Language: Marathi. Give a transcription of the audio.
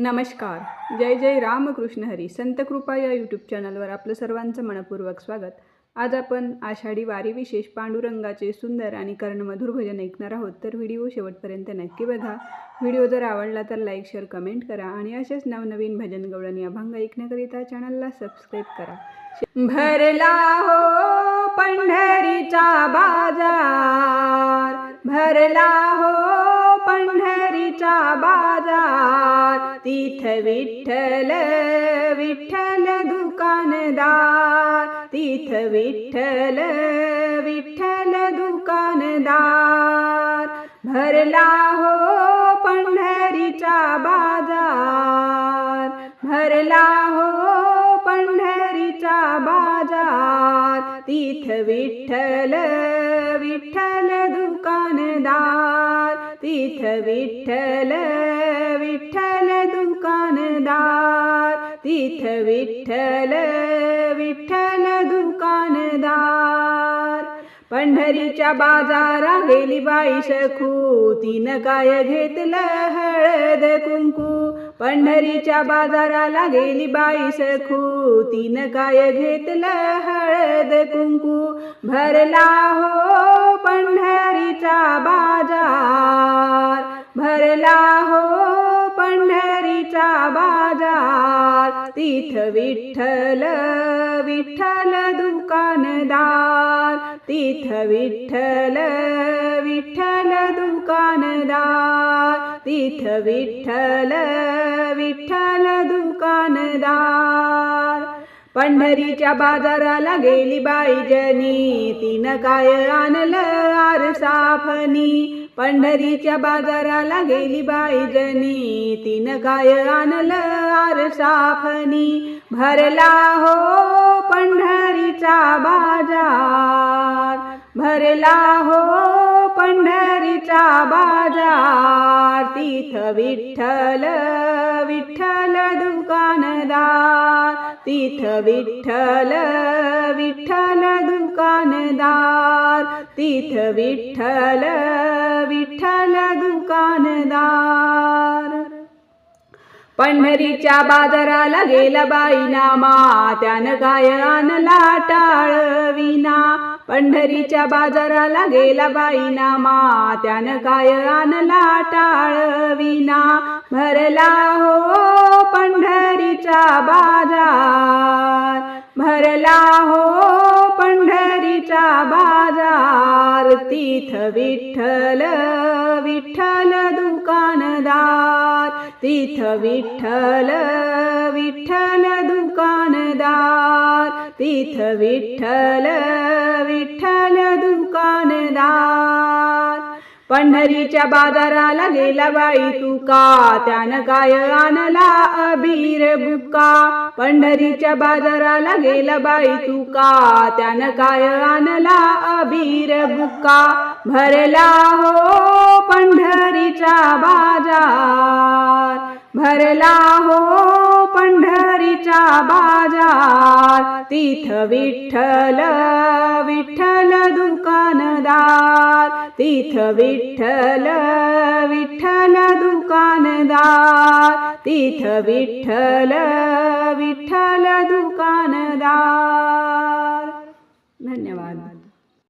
नमस्कार. जय जय रामकृष्ण हरी. संत कृपा या यूट्यूब चॅनलवर आपलं सर्वांचं मनपूर्वक स्वागत. आज आपण आषाढी वारी विशेष पांडुरंगाचे सुंदर आणि कर्णमधुर भजन ऐकणार आहोत. तर व्हिडिओ शेवटपर्यंत नक्की बघा. व्हिडिओ जर आवडला तर लाईक शेअर कमेंट करा आणि असेच नवनवीन भजन गवळणी अभंग ऐकण्याकरिता चॅनलला सबस्क्राईब करा. भरला हो पंढरीचा बाजार. भरला हो पंढरीचा बाजार. तिथ विठ्ठल विठ्ठल दुकानदार तिथ विठ्ठल विठ्ठल दुकानदार. भरला हो पंढरीचा बाजार भरला हो पंढरीचा बाजार तिथ विठ्ठल विठ्ठल दुकानदार. तिथ विठ्ठल विठ्ठल दुकानदार तिथ विठ्ठल विठ्ठल दुकानदार पंढरीच्या बाजारा गेली बाई सखू तिनं काय घेतलं? हळद कुंकू. पंढरीच्या बाजाराला गेली बाई सखू तिनं काय घेतलं? हळद कुंकू. भरला हो पंढरीचा बाजार. भरला हो पंढरीचा बाजार. तिथ विठ्ठल तिथ विठ्ठल विठ्ठल दुकानदार. तिथ विठ्ठल विठ्ठल दुकानदार. पंढरीच्या बाजाराला गेली बाई जनी. तिनं काय आणलं आरसाफनी पंढरीच्या बाजाराला गेली बाई जनी. तिनं काय आणलं आरसाफनी भरला हो पंढरीचा बाजार. भरला हो पंढरीचा बाजार. तिथ विठ्ठल विठ्ठल दुकानदार तिथ विठ्ठल विठ्ठल दुकानदार तिथ विठ्ठल विठ्ठल दुकानदार पंढरीच्या बाजाराला गेला बाई नामा त्यानं काय आणला टाळविना पंढरीच्या बाजाराला गेला बाई नामा त्यानं काय आणला टाळविना भरला हो पंढरीचा बाजार. भरला हो तिथ विठ्ठल विठ्ठल दुकानदार। तिथ विठ्ठल विठ्ठल दुकानदार। तिथ विठ्ठल विठ्ठल दुकानदार पंढरीच्या बाजाराला गेला बाई तुका. त्यानं काय आणला अबीर बुका पंढरीच्या बाजाराला गेला बाई तुका. त्यानं काय आणला अबीर बुका भरला हो पंढरीचा बाजार. भरला हो पंढरीचा बाजार. तिथ विठ्ठल विठ्ठल दुकान तीथ विठ्ठल विठ्ठल दुकानदार। तीथ विठ्ठल विठ्ठल दुकानदार। धन्यवाद.